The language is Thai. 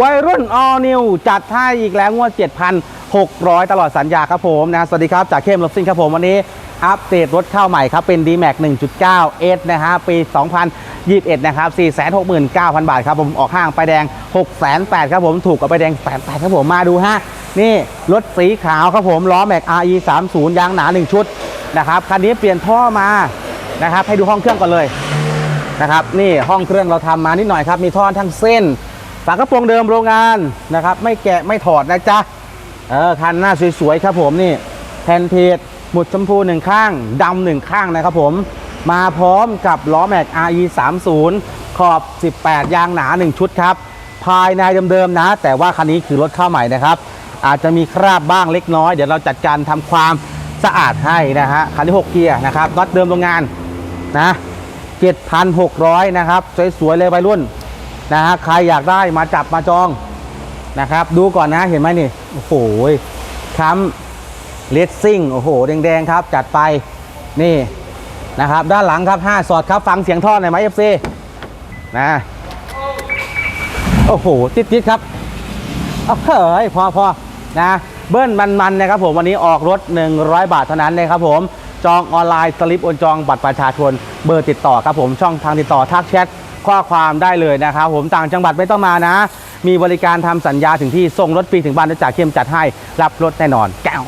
วัยรุ่นออนิวจัดให้อีกแล้วงวด 7,600 ตลอดสัญญาครับผมนะสวัสดีครับ จากเข้มรถซิ่งครับผมวันนี้ อัปเดตรถเข้าใหม่ครับ เป็น D-Max 1.9 S นะฮะ ปี 2021 นะครับ 469,000 บาทครับผมออกห้างไปแดง 608,000ครับผมถูกกับไปแดง8,800ครับผมมาดูฮะ นี่รถสีขาวครับผมล้อแม็ก RE 30ยางหนา 1 ชุดนะครับคันนี้เปลี่ยนท่อมานะครับให้ดูห้องเครื่องก่อนเลยนะครับนี่ห้องเครื่องเราทำมานิดหน่อยครับมีท่อทั้งเส้นากระโปรงเดิมโรงงานนะครับ ไม่แกะไม่ถอดนะจ๊ะเออคันหน้าสวยๆครับผมนี่แผ่นเพจหมุดชมพูหนึ่งข้างดำหนึ่งข้างนะครับผมมาพร้อมกับล้อแม็ก RE 30ขอบ 18 ยางหนา 1 ชุดครับ ภายในเดิมๆนะ แต่ว่าคันนี้คือรถเข้าใหม่นะครับ อาจจะมีคราบบ้างเล็กน้อย เดี๋ยวเราจัดการทำความสะอาดให้นะฮะ คันที่ 6 เกียร์นะครับน็อตเดิมโรงงานนะ7,600 นะครับ สวยๆเลยวัยรุ่น นะฮะใครอยากได้มาจับมาจองนะครับ ดูก่อนนะเห็นไหมนี่โอ้โหค้ำเลสซิ่งโอ้โหแดงๆครับ จัดไปนี่นะครับ ด้านหลังครับ 5 สอดครับฟังเสียงท่อหน่อยไหมเอฟซีนะโอ้โหติดๆครับเอาเฮ้ยพอพอนะ เบิ้ลมันๆนะครับผมวันนี้ออกรถ 100 บาทเท่านั้นนะครับผมจองออนไลน์สลิปโอนจองบัตรประชาชนเบอร์ติดต่อครับผมช่องทางติดต่อทักแชท ข้อความได้เลยนะครับผมต่างจังหวัดไม่ต้องมานะ มีบริการทำสัญญาถึงที่ส่งรถฟรีถึงบ้านด้วยจาเข้มจัดให้รับรถแน่นอนแก้ว